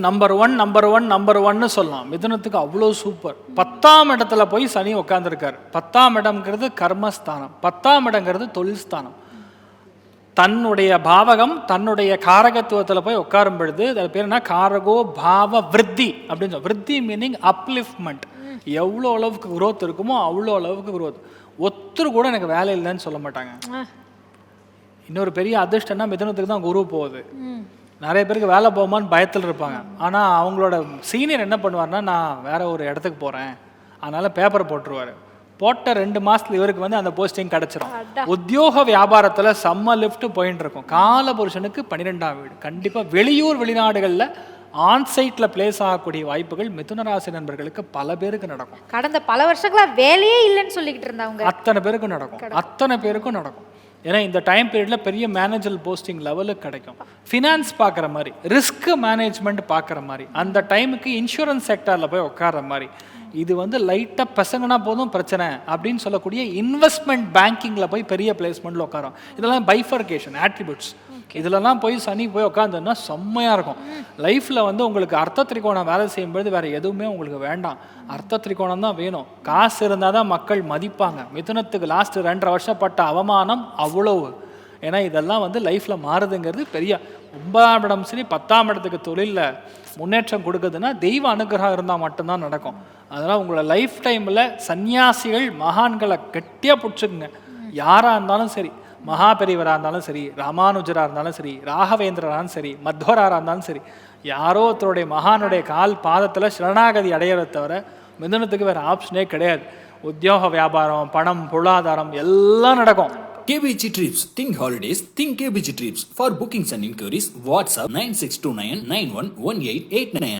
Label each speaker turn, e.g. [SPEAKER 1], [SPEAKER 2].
[SPEAKER 1] Number one number one number ஒன்னு சொல்லலாம். மிதுனத்துக்கு அவ்வளோ சூப்பர் பத்தாம் இடத்துல போய் சனி உட்காந்துருக்காரு பத்தாம் இடம்ங்கிறது கர்மஸ்தானம். பத்தாம் இடங்கிறது தொழில் ஸ்தானம். தன்னுடைய பாவகம் தன்னுடைய காரகத்துவத்தில் போய் உட்காரும் பொழுது அது பேர் என்ன? காரகோ பாவ விருத்தி அப்படின்னு சொல்ல விருத்தி மீனிங் அப்லிஃப்ட்மெண்ட் எவ்வளோ அளவுக்கு growth இருக்குமோ அவ்வளோ அளவுக்கு growth. ஒருத்தர் கூட எனக்கு வேலை இல்லைன்னு சொல்ல மாட்டாங்க. இன்னொரு பெரிய அதிர்ஷ்டம்னா மிதுனத்துக்கு தான் குரு போகுது. நிறைய பேருக்கு வேலை போகுமான்னு பயத்தில் இருப்பாங்க. ஆனால் அவங்களோட சீனியர் என்ன பண்ணுவார்னா நான் வேற ஒரு இடத்துக்கு போகிறேன் அதனால பேப்பர் போட்டுருவாரு. போட்ட ரெண்டு மாசத்துல இவருக்கு வந்து அந்த போஸ்டிங் கிடச்சிரும். உத்தியோக வியாபாரத்தில் செம்ம லிஃப்ட் போயிட்டு இருக்கும். கால புருஷனுக்கு பன்னிரெண்டாம் வீடு. கண்டிப்பாக வெளியூர் வெளிநாடுகளில் ஆன்சைட்டில் பிளேஸ் ஆகக்கூடிய வாய்ப்புகள் மிதுன ராசி நண்பர்களுக்கு பல பேருக்கு நடக்கும்.
[SPEAKER 2] கடந்த பல வருஷங்களா வேலையே இல்லைன்னு சொல்லிக்கிட்டு இருந்தவங்க.
[SPEAKER 1] அத்தனை பேருக்கும் நடக்கும். அத்தனை பேருக்கும் நடக்கும். ஏன்னா இந்த டைம் பீரியடில் பெரிய மேனேஜர் போஸ்டிங் லெவலுக்கு கிடைக்கும். ஃபினான்ஸ் பார்க்குற மாதிரி ரிஸ்க் மேனேஜ்மெண்ட் பார்க்குற மாதிரி அந்த டைமுக்கு இன்சூரன்ஸ் செக்டாரில் போய் உட்கார மாதிரி இது வந்து லைட்டாக பசங்கனா போதும் பிரச்சனை அப்படின்னு சொல்லக்கூடிய இன்வெஸ்ட்மெண்ட் பேங்கிங்கில் போய் பெரிய பிளேஸ்மெண்ட்டில் உட்காரும். இதெல்லாம் பைஃபர்கேஷன் ஆட்ரிபியூட்ஸ் இதுலலாம் போய் சனி போய் உட்காந்துன்னா செம்மையாக இருக்கும். லைஃப்பில் வந்து உங்களுக்கு அர்த்த திரிகோணம் வேலை செய்யும்போது வேறு எதுவுமே உங்களுக்கு வேண்டாம். அர்த்த திரிகோணம் தான் வேணும். காசு இருந்தால் தான் மக்கள் மதிப்பாங்க. மிதுனத்துக்கு லாஸ்ட் ரெண்டரை வருஷம் பட்ட அவமானம் அவ்வளவு. ஏன்னா இதெல்லாம் வந்து லைஃப்பில் மாறுதுங்கிறது பெரிய ஒன்பதாம் இடம் சரி பத்தாம் இடத்துக்கு தொழிலில் முன்னேற்றம் கொடுக்குதுன்னா தெய்வ அனுகிரகம் இருந்தால் மட்டும்தான் நடக்கும். அதனால் உங்களோட லைஃப் டைமில் சன்னியாசிகள் மகான்களை கெட்டியாக பிடிச்சிக்குங்க. யாராக இருந்தாலும் சரி. மகாபெரியவராக இருந்தாலும் சரி ராமானுஜராக இருந்தாலும் சரி ராகவேந்திரராக சரி மத்வராக இருந்தாலும் சரி யாரோ ஒருத்தருடைய மகானுடைய கால் பாதத்தில் சரணாகதி அடையிறத தவிர மிதனத்துக்கு வேறு ஆப்ஷனே கிடையாது உத்தியோக வியாபாரம் பணம் பொருளாதாரம் எல்லாம் நடக்கும்
[SPEAKER 3] KBG Trips. Think holidays. Think KBG Trips. For bookings and inquiries, WhatsApp 9629 911889.